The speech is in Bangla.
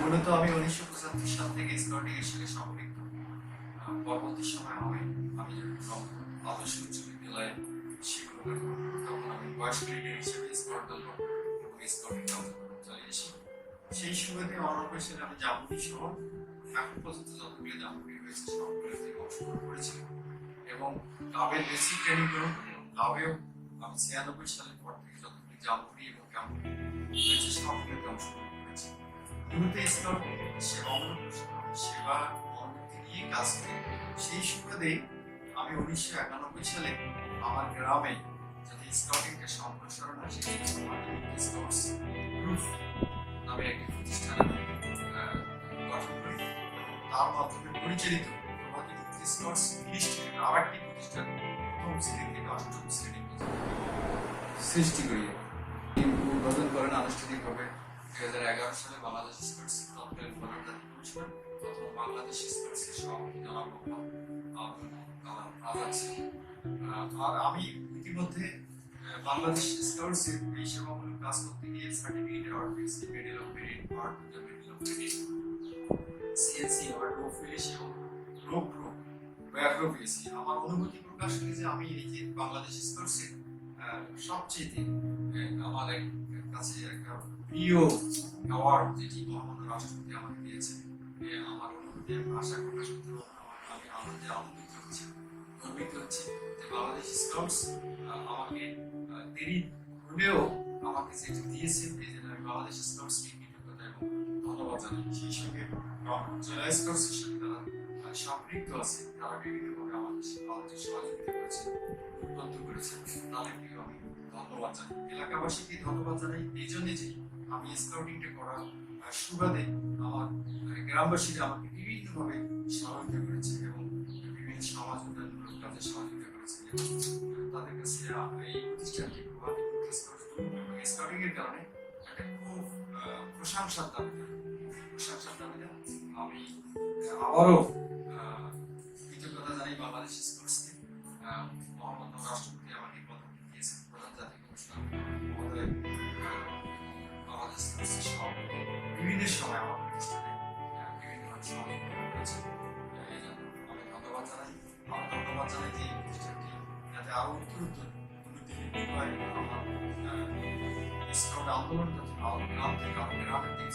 মূলত আমি উনিশশো পঁচাত্তর সাল থেকে স্কাউটিং এর সম্পৃক্ত পরবর্তী সময় আমি আমি যখন আদর্শ শিক্ষক তখন আমি বয়স্ক লিডার হিসেবে স্কাউট দল এবং স্কাউটিং কার্যক্রম চালিয়েছি সেই সুবাদে আমি জামুনি সহ এখন পর্যন্ত যতগুলি জামুনি রয়েছে সবগুলো অংশগ্রহণ করেছি এবং ক্লাবের বেসিক ট্রেনিং গ্রহণ এবং ক্লাবেও আমি থেকে যতগুলি জামুনি এবং ক্যাম্পুনি রয়েছে সবগুলোতে অংশগ্রহণ করেছি মূলত স্কাউট সেবা সেবা নিয়ে কাজ করি সেই সুবাদে আমি উনিশশো একানব্বই সালে আমার গ্রামে যদি স্কাউটিংকে সম্প্রসারণ গ্রুপ নামে একটি প্রতিষ্ঠান গঠন করি। তার মাধ্যমে পরিচালিত প্রথম শ্রেণি শ্রেণি সৃষ্টি করি। আনুষ্ঠানিকভাবে দুই হাজার এগারো সালে বাংলাদেশ বাংলাদেশ আমি ইতিমধ্যে বাংলাদেশ এই কাজ করতে গিয়ে সার্টিফিকেট অ্যাওয়ার্ড পেয়েছি medal of merit award medal of merit award এবং রো প্রো ব্যাঘ্র পেয়েছি। আমার অনুভূতি প্রকাশ করি যে আমি এই যে বাংলাদেশ স্কাউটসের সবচেয়ে আমার কাছে একটা প্রিয় অ্যাওয়ার্ড, যেটি মহামান্য রাষ্ট্রপতি আমাকে দিয়েছে এ আমার বাংলাদেশ স্কাউটস আমাকে দেরি আমাকে যেটি দিয়েছে এই বাংলাদেশ ধন্যবাদ জানাই সেই সঙ্গে জেলা সম্পৃক্ত আছে তারা বিভিন্নভাবে আমাদের আমি ধন্যবাদ এলাকাবাসীকে ধন্যবাদ জানাই এই জন্য আমি স্কাউটিংটা করার সুবাদে আমার গ্রামবাসীরা আমাকে বিভিন্নভাবে সহযোগিতা করেছে এবং বিভিন্ন সমাজ উন্নয়নমূলক কাজে সহযোগিতা করেছে। তাদের কাছে এই প্রতিষ্ঠানটি স্কাউটিং এর কারণে একটা খুব প্রশংসার দাবি প্রশংসার দাবি আমি আবারও কৃতজ্ঞতা জানাই বাংলাদেশ স্পোর্টসকে মহামান্য রাষ্ট্রপতি আমাকে পদক দিয়েছেন, প্রধান জাতি কমিশনার মহোদয় বাংলাদেশ বিভিন্ন সময় আমার সহযোগিতা করেছেন আহ, এই জন্য আমি ধন্যবাদ জানাই আমার ধন্যবাদ জানাই যে এই প্রতিষ্ঠানটি যাতে আরও উত্তরোত্তর উন্নতি বৃদ্ধি পায় এবং আমার স্কাউট আন্দোলনটা যেন গ্রাম থেকে আরও গ্রামের দিকে